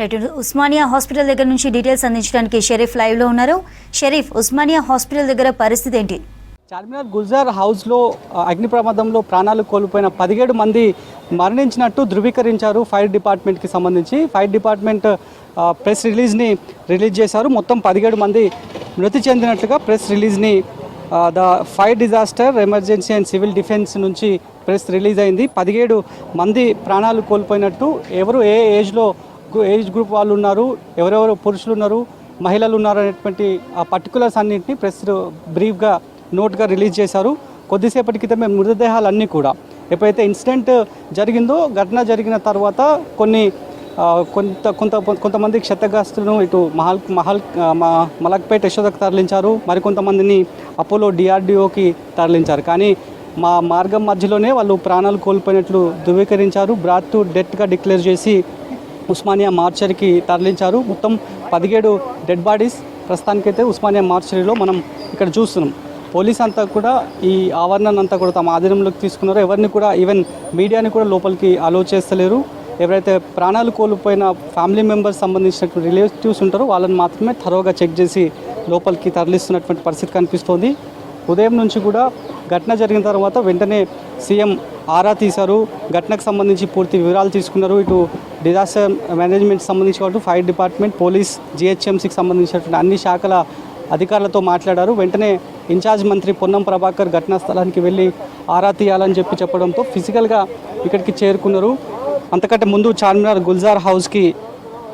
Right Osmania hospital దగ్గర నుంచి details అందించడానికి షరీఫ్ లైవ్లో ఉన్నారు. షరీఫ్ ఉస్మానియా హాస్పిటల్ దగ్గర పరిస్థితి ఏంటి? చార్మినార్ గుల్జార్ హౌస్లో అగ్ని ప్రమాదంలో ప్రాణాలు కోల్పోయిన పదిహేడు మంది మరణించినట్టు ధృవీకరించారు ఫైర్ డిపార్ట్మెంట్కి సంబంధించి. ఫైర్ డిపార్ట్మెంట్ ప్రెస్ రిలీజ్ని రిలీజ్ చేశారు. మొత్తం పదిహేడు మంది మృతి చెందినట్లుగా press రిలీజ్ని the fire disaster emergency and civil defence నుంచి ప్రెస్ రిలీజ్ అయింది. పదిహేడు మంది ప్రాణాలు కోల్పోయినట్టు ఎవరు ఏ ఏజ్లో ఏజ్ గ్రూప్ వాళ్ళు ఉన్నారు ఎవరెవరు పురుషులు ఉన్నారు మహిళలు ఉన్నారు అనేటువంటి ఆ పర్టికులర్స్ అన్నింటినీ ప్రెస్ బ్రీఫ్గా నోట్గా రిలీజ్ చేశారు. కొద్దిసేపటి క్రితమే మృతదేహాలన్నీ కూడా. ఎప్పుడైతే ఇన్సిడెంట్ జరిగిందో ఘటన జరిగిన తర్వాత కొన్ని కొంత కొంత కొంతమంది క్షతగ్రస్తులను ఇటు మహల్ మహల్ మలక్పేట మ- యశోదకు తరలించారు. మరికొంతమందిని అపోలో డిఆర్డిఓకి తరలించారు. కానీ మా మార్గం మధ్యలోనే వాళ్ళు ప్రాణాలు కోల్పోయినట్లు ధృవీకరించారు. బ్రాత్ టు డెత్గా డిక్లేర్ చేసి ఉస్మానియా మార్చరీకి తరలించారు. మొత్తం పదిహేడు డెడ్ బాడీస్ ప్రస్తుతానికైతే ఉస్మానియా మార్చరీలో మనం ఇక్కడ చూస్తున్నాం. పోలీస్ అంతా కూడా ఈ ఆవరణను అంతా కూడా తమ ఆధీనంలోకి తీసుకున్నారు. ఎవరిని కూడా ఈవెన్ మీడియాని కూడా లోపలికి అలో చేస్తలేరు. ఎవరైతే ప్రాణాలు కోల్పోయిన ఫ్యామిలీ మెంబర్స్ సంబంధించినటువంటి రిలేటివ్స్ ఉంటారో వాళ్ళని మాత్రమే తరోగా చెక్ చేసి లోపలికి తరలిస్తున్నటువంటి పరిస్థితి కనిపిస్తోంది. ఉదయం నుంచి కూడా ఘటన జరిగిన తర్వాత వెంటనే సీఎం ఆరా తీశారు. ఘటనకు సంబంధించి పూర్తి వివరాలు తీసుకున్నారు. ఇటు డిజాస్టర్ మేనేజ్మెంట్ సంబంధించి కాబట్టి ఫైర్ డిపార్ట్మెంట్ పోలీస్ జిహెచ్ఎంసీకి సంబంధించినటువంటి అన్ని శాఖల అధికారులతో మాట్లాడారు. వెంటనే ఇన్ఛార్జ్ మంత్రి పొన్నం ప్రభాకర్ ఘటనా స్థలానికి వెళ్ళి ఆరా తీయాలని చెప్పి చెప్పడంతో ఫిజికల్గా ఇక్కడికి చేరుకున్నారు. అంతకంటే ముందు చార్మినార్ గుల్జార్ హౌస్కి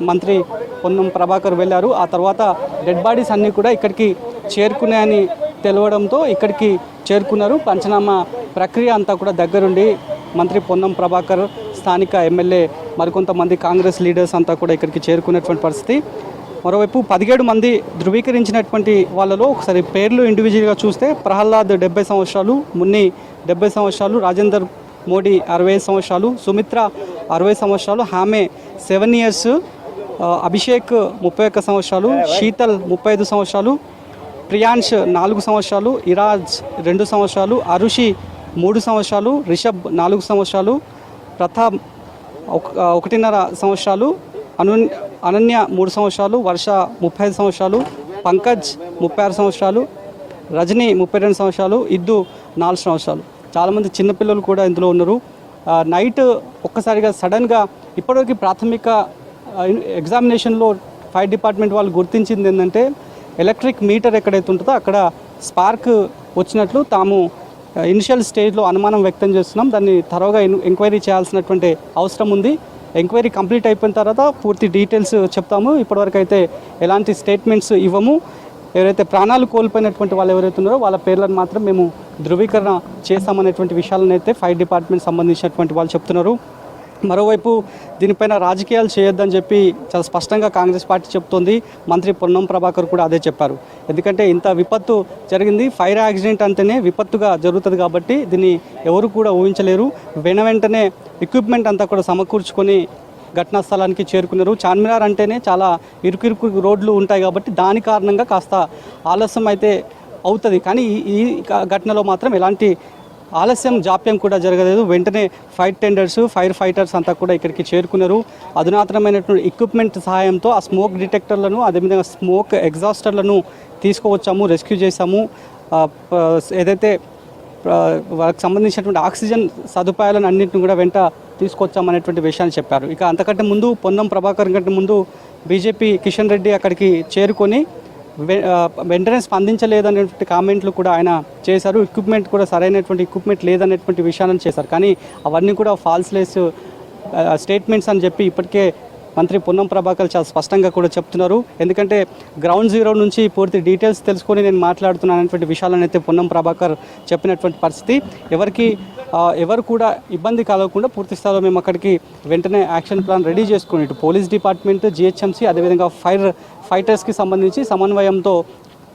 మంత్రి పొన్నం ప్రభాకర్ వెళ్ళారు. ఆ తర్వాత డెడ్ బాడీస్ అన్నీ కూడా ఇక్కడికి చేరుకున్నాయని తెలవడంతో ఇక్కడికి చేరుకున్నారు. పంచనామా ప్రక్రియ అంతా కూడా దగ్గరుండి మంత్రి పొన్నం ప్రభాకర్ స్థానిక ఎమ్మెల్యే మరికొంతమంది కాంగ్రెస్ లీడర్స్ అంతా కూడా ఇక్కడికి చేరుకున్నటువంటి పరిస్థితి. మరోవైపు పదిహేడు మంది ధృవీకరించినటువంటి వాళ్ళలో ఒకసారి పేర్లు ఇండివిజువల్గా చూస్తే ప్రహ్లాద్ డెబ్బై సంవత్సరాలు మున్ని డెబ్బై సంవత్సరాలు రాజేందర్ మోడీ అరవై సంవత్సరాలు సుమిత్ర అరవై సంవత్సరాలు హామే సెవెన్ ఇయర్స్ అభిషేక్ ముప్పై ఒక్క సంవత్సరాలు శీతల్ ముప్పై ఐదు సంవత్సరాలు ప్రియాంష్ నాలుగు సంవత్సరాలు ఇరాజ్ రెండు సంవత్సరాలు అరుషి మూడు సంవత్సరాలు రిషబ్ నాలుగు సంవత్సరాలు ప్రతాప్ ఒక- ఒకటిన్నర సంవత్సరాలు అను అనన్య మూడు సంవత్సరాలు వర్ష ముప్పై ఐదు సంవత్సరాలు పంకజ్ ముప్పై ఆరు సంవత్సరాలు రజనీ ముప్పై రెండు సంవత్సరాలు ఇద్దు నాలుగు సంవత్సరాలు. చాలామంది చిన్నపిల్లలు కూడా ఇందులో ఉన్నారు. నైట్ ఒక్కసారిగా సడన్గా ఇప్పటివరకు ప్రాథమిక ఎగ్జామినేషన్లో ఫైర్ డిపార్ట్మెంట్ వాళ్ళు గుర్తించింది ఏంటంటే ఎలక్ట్రిక్ మీటర్ ఎక్కడైతే ఉంటుందో అక్కడ స్పార్క్ వచ్చినట్లు తాము ఇనిషియల్ స్టేజ్లో అనుమానం వ్యక్తం చేస్తున్నాం. దాన్ని త్వరగా ఎంక్వైరీ చేయాల్సినటువంటి అవసరం ఉంది. ఎంక్వైరీ కంప్లీట్ అయిపోయిన తర్వాత పూర్తి డీటెయిల్స్ చెప్తాము. ఇప్పటివరకు అయితే ఎలాంటి స్టేట్మెంట్స్ ఇవ్వము. ఎవరైతే ప్రాణాలు కోల్పోయినటువంటి వాళ్ళు ఎవరైతే ఉన్నారో వాళ్ళ పేర్లను మాత్రం మేము ధృవీకరణ చేస్తామనేటువంటి విషయాలను అయితే ఫైర్ డిపార్ట్మెంట్ సంబంధించినటువంటి వాళ్ళు చెప్తున్నారు. మరోవైపు దీనిపైన రాజకీయాలు చేయొద్దని చెప్పి చాలా స్పష్టంగా కాంగ్రెస్ పార్టీ చెప్తోంది. మంత్రి పొన్నం ప్రభాకర్ కూడా అదే చెప్పారు. ఎందుకంటే ఇంత విపత్తు జరిగింది. ఫైర్ యాక్సిడెంట్ అంటేనే విపత్తుగా జరుగుతుంది కాబట్టి దీన్ని ఎవరు కూడా ఊహించలేరు. వెన వెంటనే ఎక్విప్మెంట్ అంతా కూడా సమకూర్చుకొని ఘటనా స్థలానికి చేరుకున్నారు. చార్మినార్ అంటేనే చాలా ఇరుకిరుకు రోడ్లు ఉంటాయి కాబట్టి దాని కారణంగా కాస్త ఆలస్యం అయితే అవుతుంది. కానీ ఈ ఈ ఘటనలో మాత్రం ఎలాంటి ఆలస్యం జాప్యం కూడా జరగలేదు. వెంటనే ఫైర్ టెండర్స్ ఫైర్ ఫైటర్స్ అంతా కూడా ఇక్కడికి చేరుకున్నారు. అధునాతనమైనటువంటి ఎక్విప్మెంట్ సహాయంతో ఆ స్మోక్ డిటెక్టర్లను అదేవిధంగా స్మోక్ ఎగ్జాస్టర్లను తీసుకువచ్చాము రెస్క్యూ చేశాము. ఏదైతే వాళ్ళకి సంబంధించినటువంటి ఆక్సిజన్ సదుపాయాలను అన్నింటిని కూడా వెంట తీసుకొచ్చామనేటువంటి విషయాన్ని చెప్పారు. ఇక అంతకంటే ముందు పొన్నం ప్రభాకర్ కంటే ముందు బీజేపీ కిషన్ రెడ్డి అక్కడికి చేరుకొని వెంటనే స్పందించలేదనేటువంటి కామెంట్లు కూడా ఆయన చేశారు. ఎక్విప్మెంట్ కూడా సరైనటువంటి ఎక్విప్మెంట్ లేదనేటువంటి విషయాలను చేశారు. కానీ అవన్నీ కూడా ఫాల్స్లెస్ స్టేట్మెంట్స్ అని చెప్పి ఇప్పటికే మంత్రి పున్నం ప్రభాకర్ చాలా స్పష్టంగా కూడా చెప్తున్నారు. ఎందుకంటే గ్రౌండ్ జీరో నుంచి పూర్తి డీటెయిల్స్ తెలుసుకొని నేను మాట్లాడుతున్నాను అనేటువంటి విషయాలను అయితే పున్నం ప్రభాకర్ చెప్పినటువంటి పరిస్థితి. ఎవరికి ఎవరు కూడా ఇబ్బంది కలగకుండా పూర్తి స్థాయిలో మేము అక్కడికి వెంటనే యాక్షన్ ప్లాన్ రెడీ చేసుకుని ఇటు పోలీస్ డిపార్ట్మెంట్ జిహెచ్ఎంసీ అదేవిధంగా ఫైర్ ఫైటర్స్కి సంబంధించి సమన్వయంతో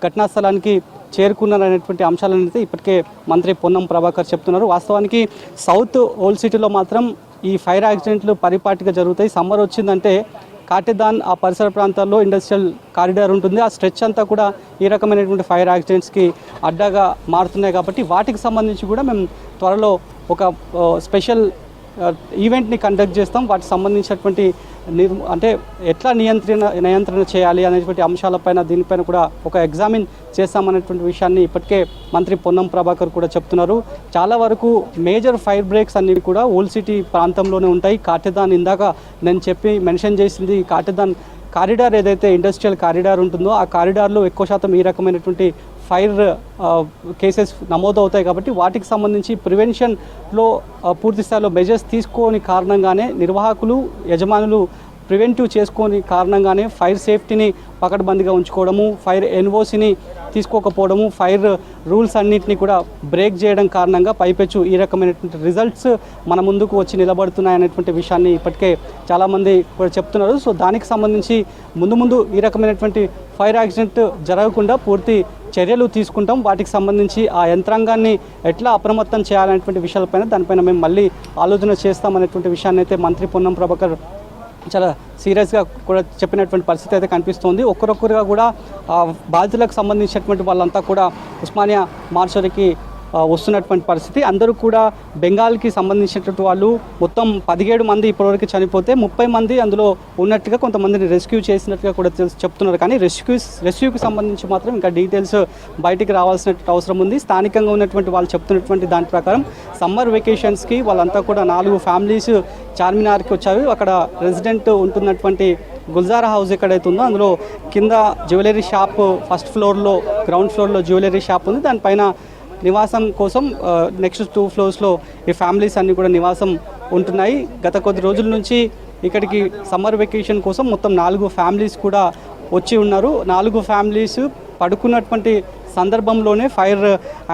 ఘటనా స్థలానికి చేరుకున్నారనేటువంటి అంశాలను అయితే ఇప్పటికే మంత్రి పొన్నం ప్రభాకర్ చెప్తున్నారు. వాస్తవానికి సౌత్ ఓల్డ్ సిటీలో మాత్రం ఈ ఫైర్ యాక్సిడెంట్లు పరిపాటిగా జరుగుతాయి. సమ్మర్ వచ్చిందంటే కాటిదాన్ ఆ పరిసర ప్రాంతాల్లో ఇండస్ట్రియల్ కారిడార్ ఉంటుంది. ఆ స్ట్రెచ్ అంతా కూడా ఈ రకమైనటువంటి ఫైర్ యాక్సిడెంట్స్కి అడ్డాగా మారుతున్నాయి కాబట్టి వాటికి సంబంధించి కూడా మేము త్వరలో ఒక స్పెషల్ ఈవెంట్ని కండక్ట్ చేస్తాం. వాటికి సంబంధించినటువంటి నిర్ అంటే ఎట్లా నియంత్రణ నియంత్రణ చేయాలి అనేటువంటి అంశాలపైన దీనిపైన కూడా ఒక ఎగ్జామిన్ చేస్తామనేటువంటి విషయాన్ని ఇప్పటికే మంత్రి పొన్నం ప్రభాకర్ కూడా చెప్తున్నారు. చాలా వరకు మేజర్ ఫైర్ బ్రేక్స్ అనేవి కూడా ఓల్డ్ సిటీ ప్రాంతంలోనే ఉంటాయి. కాటెదాన్ ఇందాక నేను చెప్పి మెన్షన్ చేసింది కాటెదాన్ కారిడార్ ఏదైతే ఇండస్ట్రియల్ కారిడార్ ఉంటుందో ఆ కారిడార్లో ఎక్కువ శాతం ఈ రకమైనటువంటి ఫైర్ కేసెస్ నమోదు అవుతాయి కాబట్టి వాటికి సంబంధించి ప్రివెన్షన్లో పూర్తి స్థాయిలో మెజర్స్ తీసుకోని కారణంగానే నిర్వాహకులు యజమానులు ప్రివెంటివ్ చేసుకోని కారణంగానే ఫైర్ సేఫ్టీని పకడ్బందీగా ఉంచుకోవడము ఫైర్ ఎన్ఓసిని తీసుకోకపోవడము ఫైర్ రూల్స్ అన్నింటినీ కూడా బ్రేక్ చేయడం కారణంగా పైపెచ్చు ఈ రకమైనటువంటి రిజల్ట్స్ మన ముందుకు వచ్చి నిలబడుతున్నాయనేటువంటి విషయాన్ని ఇప్పటికే చాలామంది కూడా చెప్తున్నారు. సో దానికి సంబంధించి ముందు ముందు ఈ రకమైనటువంటి ఫైర్ యాక్సిడెంట్ జరగకుండా పూర్తి చర్యలు తీసుకుంటాం. వాటికి సంబంధించి ఆ యంత్రాంగాన్ని ఎట్లా అప్రమత్తం చేయాలనేటువంటి విషయాలపైన దానిపైన మేము మళ్ళీ ఆలోచన చేస్తామనేటువంటి విషయాన్ని అయితే మంత్రి పొన్నం ప్రభాకర్ చాలా సీరియస్గా కూడా చెప్పినటువంటి పరిస్థితి అయితే కనిపిస్తుంది. ఒక్కరొక్కరుగా కూడా ఆ, బాధితులకు సంబంధించినటువంటి వాళ్ళంతా కూడా ఉస్మానియా మార్చరికి వస్తున్నటువంటి పరిస్థితి. అందరూ కూడా బెంగాల్కి సంబంధించినటువంటి వాళ్ళు మొత్తం పదిహేడు మంది ఇప్పటివరకు చనిపోతే ముప్పై మంది అందులో ఉన్నట్టుగా కొంతమందిని రెస్క్యూ చేసినట్టుగా కూడా తెలుసు చెప్తున్నారు. కానీ రెస్క్యూ రెస్క్యూకి సంబంధించి మాత్రం ఇంకా డీటెయిల్స్ బయటికి రావాల్సిన అవసరం ఉంది. స్థానికంగా ఉన్నటువంటి వాళ్ళు చెప్తున్నటువంటి దాని ప్రకారం సమ్మర్ వెకేషన్స్కి వాళ్ళంతా కూడా నాలుగు ఫ్యామిలీస్ చార్మినార్కి వచ్చారు. అక్కడ రెసిడెంట్ ఉంటున్నటువంటి గుల్జారా హౌస్ ఎక్కడైతే ఉందో అందులో కింద జ్యువెలరీ షాప్ ఫస్ట్ ఫ్లోర్లో గ్రౌండ్ ఫ్లోర్లో జ్యువెలరీ షాప్ ఉంది. దానిపైన నివాసం కోసం నెక్స్ట్ టూ ఫ్లోర్స్లో ఈ ఫ్యామిలీస్ అన్నీ కూడా నివాసం ఉంటున్నాయి. గత కొద్ది రోజుల నుంచి ఇక్కడికి సమ్మర్ వెకేషన్ కోసం మొత్తం నాలుగు ఫ్యామిలీస్ కూడా వచ్చి ఉన్నారు. నాలుగు ఫ్యామిలీస్ పడుకున్నటువంటి సందర్భంలోనే ఫైర్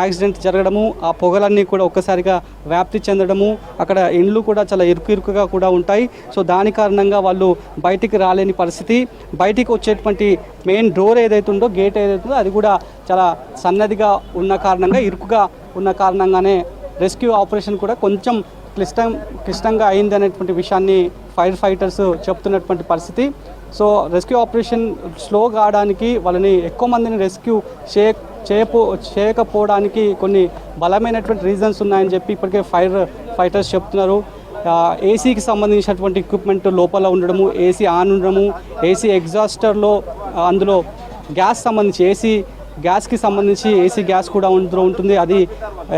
యాక్సిడెంట్ జరగడము ఆ పొగలన్నీ కూడా ఒక్కసారిగా వ్యాప్తి చెందడము అక్కడ ఇండ్లు కూడా చాలా ఇరుకు ఇరుకుగా కూడా ఉంటాయి. సో దాని కారణంగా వాళ్ళు బయటికి రాలేని పరిస్థితి. బయటికి వచ్చేటువంటి మెయిన్ డోర్ ఏదైతే ఉందో గేట్ ఏదైతే అది కూడా చాలా సన్నదిగా ఉన్న కారణంగా ఇరుకుగా ఉన్న కారణంగానే రెస్క్యూ ఆపరేషన్ కూడా కొంచెం క్లిష్టం క్లిష్టంగా అయింది అనేటువంటి విషయాన్ని ఫైర్ ఫైటర్స్ చెప్తున్నటువంటి పరిస్థితి. సో రెస్క్యూ ఆపరేషన్ స్లో కావడానికి వాళ్ళని ఎక్కువ మందిని రెస్క్యూ చేయ చేయపో చేయకపోవడానికి కొన్ని బలమైనటువంటి రీజన్స్ ఉన్నాయని చెప్పి ఇప్పటికే ఫైర్ ఫైటర్స్ చెప్తున్నారు. ఏసీకి సంబంధించినటువంటి ఎక్విప్మెంట్ లోపల ఉండడము ఏసీ ఆన్ ఉండడము ఏసీ ఎగ్జాస్టర్లో అందులో గ్యాస్ సంబంధించి ఏసీ గ్యాస్కి సంబంధించి ఏసీ గ్యాస్ కూడా అందులో ఉంటుంది. అది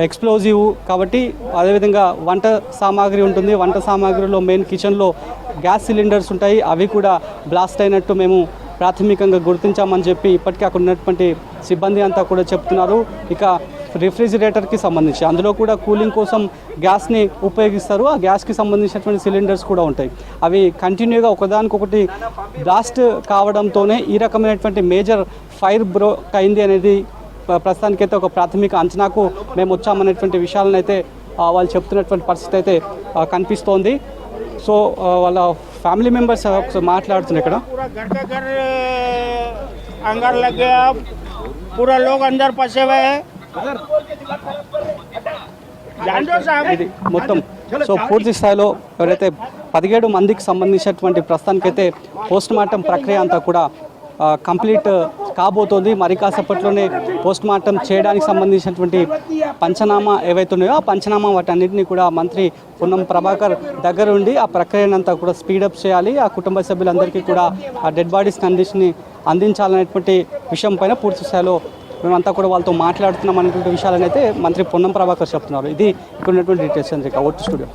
ఎక్స్ప్లోజివ్ కాబట్టి అదేవిధంగా వంట సామాగ్రి ఉంటుంది. వంట సామాగ్రిలో మెయిన్ కిచెన్లో గ్యాస్ సిలిండర్స్ ఉంటాయి. అవి కూడా బ్లాస్ట్ అయినట్టు మేము ప్రాథమికంగా గుర్తించామని చెప్పి ఇప్పటికే అక్కడ ఉన్నటువంటి సిబ్బంది అంతా కూడా చెప్తున్నారు. ఇక రిఫ్రిజిరేటర్కి సంబంధించి అందులో కూడా కూలింగ్ కోసం గ్యాస్ని ఉపయోగిస్తారు. ఆ గ్యాస్కి సంబంధించినటువంటి సిలిండర్స్ కూడా ఉంటాయి. అవి కంటిన్యూగా ఒకదానికొకటి బ్లాస్ట్ కావడంతోనే ఈ రకమైనటువంటి మేజర్ ఫైర్ బ్రోక్ అయింది అనేది ప్రస్తుతానికైతే ఒక ప్రాథమిక అంచనాకు మేము వచ్చామనేటువంటి విషయాలను అయితే వాళ్ళు చెప్తున్నటువంటి పరిస్థితి అయితే కనిపిస్తోంది. సో ఆ, వాళ్ళ ఫ్యామిలీ మెంబర్స్ ఒకసారి మాట్లాడుతున్నారు ఇక్కడ पूरा घर का घर अंगार लग गया पूरा लोग अंदर फंसे हुए हैं जान दो साहब ఇది మొత్తం సో పూర్తి స్థాయిలో ఎవరైతే పదిహేడు మందికి సంబంధించినటువంటి ప్రస్తుతానికైతే పోస్ట్ మార్టం ప్రక్రియ అంతా కూడా ఆ, కంప్లీట్ కాబోతోంది. మరి కాసేపట్లోనే పోస్ట్ మార్టం చేయడానికి సంబంధించినటువంటి పంచనామా ఏవైతే ఉన్నాయో ఆ పంచనామా వాటన్నిటిని కూడా మంత్రి పొన్నం ప్రభాకర్ దగ్గర ఉండి ఆ ప్రక్రియనంతా కూడా స్పీడప్ చేయాలి. ఆ కుటుంబ సభ్యులందరికీ కూడా ఆ డెడ్ బాడీస్ కండిషన్ని అందించాలనేటువంటి విషయం పైన పూర్తి స్థాయిలో మేమంతా కూడా వాళ్ళతో మాట్లాడుతున్నాం అనేటువంటి విషయాలను అయితే మంత్రి పొన్నం ప్రభాకర్ చెప్తున్నారు. ఇది ఇక్కడ ఉన్నటువంటి డీటెయిల్స్ చంద్రిక ఓటు స్టూడియో.